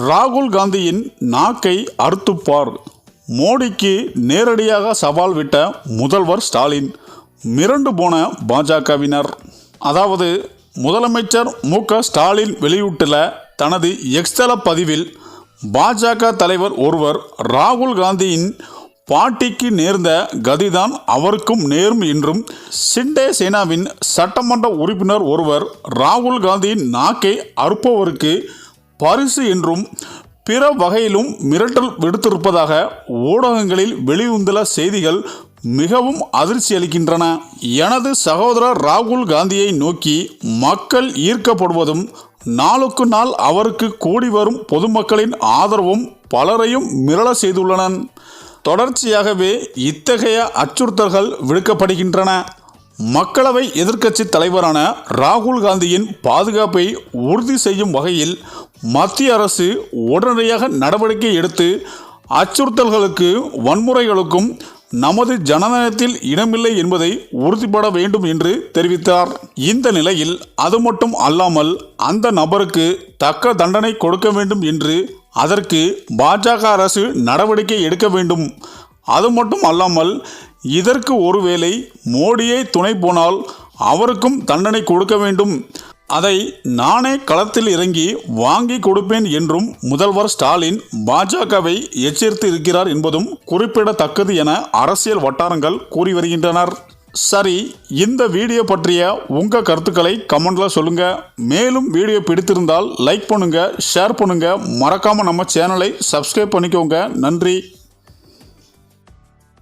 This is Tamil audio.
ராகுல் காந்தியின் நாக்கை அறுத்துப்பார். மோடிக்கு நேரடியாக சவால் விட்ட முதல்வர் ஸ்டாலின் மிரண்டு போன பாஜகவினர். அதாவது முதலமைச்சர் மு க ஸ்டாலின் வெளியிட்டுள்ள தனது எக்ஸ்தல பதிவில் பாஜக தலைவர் ஒருவர் ராகுல் காந்தியின் பாட்டிக்கு நேர்ந்த கதிதான் அவருக்கும் நேரும் என்றும் சிண்டே சேனாவின் சட்டமன்ற உறுப்பினர் ஒருவர் ராகுல் காந்தியின் நாக்கை அறுப்பவருக்கு பரிசு என்றும் பிற வகையிலும் மிரட்டல் விடுத்திருப்பதாக ஊடகங்களில் வெளிவந்துள்ள செய்திகள் மிகவும் அதிர்ச்சி அளிக்கின்றன. எனது சகோதரர் ராகுல் காந்தியை நோக்கி மக்கள் ஈர்க்கப்படுவதும் நாளுக்கு நாள் அவருக்கு கூடி வரும் பொதுமக்களின் ஆதரவும் பலரையும் மிரள செய்துள்ளன. தொடர்ச்சியாகவே இத்தகைய அச்சுறுத்தல்கள் விடுக்கப்படுகின்றன. மக்களவை எதிர்க்கட்சி தலைவரான ராகுல் காந்தியின் பாதுகாப்பை உறுதி செய்யும் வகையில் மத்திய அரசு உடனடியாக நடவடிக்கை எடுத்து அச்சுறுத்தல்களுக்கு வன்முறைகளுக்கும் நமது ஜனநாயகத்தில் இடமில்லை என்பதை உறுதிப்பட வேண்டும் என்று தெரிவித்தார். இந்த நிலையில் அது மட்டும் அல்லாமல் அந்த நபருக்கு தக்க தண்டனை கொடுக்க வேண்டும் என்று அதற்கு பாஜக அரசு நடவடிக்கை எடுக்க வேண்டும். அது மட்டும் அல்லாமல் இதற்கு ஒருவேளை மோடியை துணை போனால் அவருக்கும் தண்டனை கொடுக்க வேண்டும். அதை நானே களத்தில் இறங்கி வாங்கி கொடுப்பேன் என்றும் முதல்வர் ஸ்டாலின் பாஜகவை எச்சரித்து இருக்கிறார் என்பதும் குறிப்பிடத்தக்கது என அரசியல் வட்டாரங்கள் கூறி வருகின்றனர். சரி இந்த வீடியோ பற்றிய உங்கள் கருத்துக்களை கமெண்ட்ல சொல்லுங்க. மேலும் வீடியோ பிடித்திருந்தால் லைக் பண்ணுங்க ஷேர் பண்ணுங்க. மறக்காம நம்ம சேனலை சப்ஸ்கிரைப் பண்ணிக்கோங்க. நன்றி.